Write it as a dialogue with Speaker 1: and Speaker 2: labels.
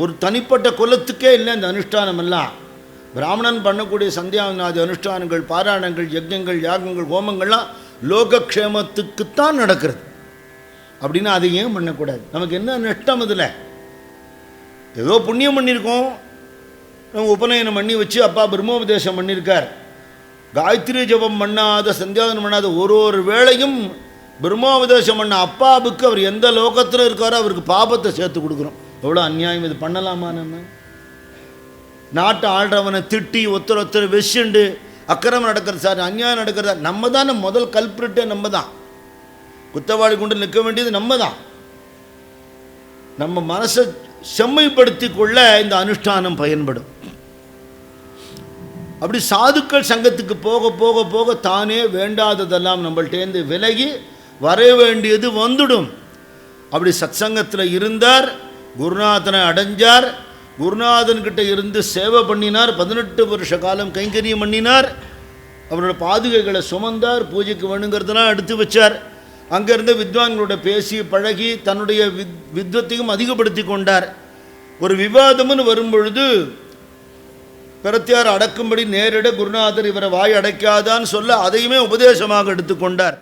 Speaker 1: ஒரு தனிப்பட்ட குலத்துக்கே இல்லை இந்த அனுஷ்டானம் எல்லாம் பிராமணன் பண்ணக்கூடிய சந்தியாவநாதி அனுஷ்டானங்கள் பாராயணங்கள் யஜ்ஞங்கள் யாகங்கள் ஹோமங்கள்லாம் லோகக்ஷேமத்துக்குத்தான் நடக்கிறது. அப்படின்னா அதை ஏன் பண்ணக்கூடாது? நமக்கு என்ன நஷ்டம் இதில் ஏதோ புண்ணியம் பண்ணியிருக்கோம். நம்ம உபநயனம் பண்ணி வச்சு அப்பா பிரம்மோபதேசம் பண்ணியிருக்கார். காயத்ரி ஜபம் பண்ணாத சந்தியாதனம் பண்ணாத ஒரு ஒரு வேளையும் பிரம்மோபதேசம் பண்ண அப்பாவுக்கு அவர் எந்த லோகத்தில் இருக்காரோ அவருக்கு பாபத்தை சேர்த்து கொடுக்குறோம் எவ்வளோ அநியாயம் இது பண்ணலாமா நம்ம? நாட்டை ஆள்றவனை திட்டி ஒருத்தர் ஒருத்தர் வெஷுண்டு அக்கிரமம் நடக்கிறது சார் அநியாயம் நடக்கிறதா நம்ம தானே முதல் கல்பிரிட்டே நம்ம தான். குத்தவாளி கொண்டு நிற்க வேண்டியது நம்ம தான். நம்ம மனசை செம்மைப்படுத்தி கொள்ள இந்த அனுஷ்டானம் பயன்படும். அப்படி சாதுக்கள் சங்கத்துக்கு போக போக போக தானே வேண்டாததெல்லாம் நம்மள்டேந்து விலகி வர வேண்டியது வந்துடும். அப்படி சத்சங்கத்தில் இருந்தார் குருநாதனை அடைஞ்சார். குருநாதன்கிட்ட இருந்து சேவை பண்ணினார். பதினெட்டு வருஷ காலம் கைங்கரியம் பண்ணினார். அவரோட பாதுகைகளை சுமந்தார். பூஜைக்கு வேணுங்கிறதெல்லாம் எடுத்து வச்சார். அங்கேருந்து வித்வான்களோட பேசி பழகி தன்னுடைய வித் வித்வத்தையும் அதிகப்படுத்தி கொண்டார். ஒரு விவாதம்னு வரும்பொழுது பிரத்தியார் அடக்கும்படி நேரிட குருநாதர் இவரை வாய் அடைக்காதான்னு சொல்ல அதையுமே உபதேசமாக எடுத்துக்கொண்டார்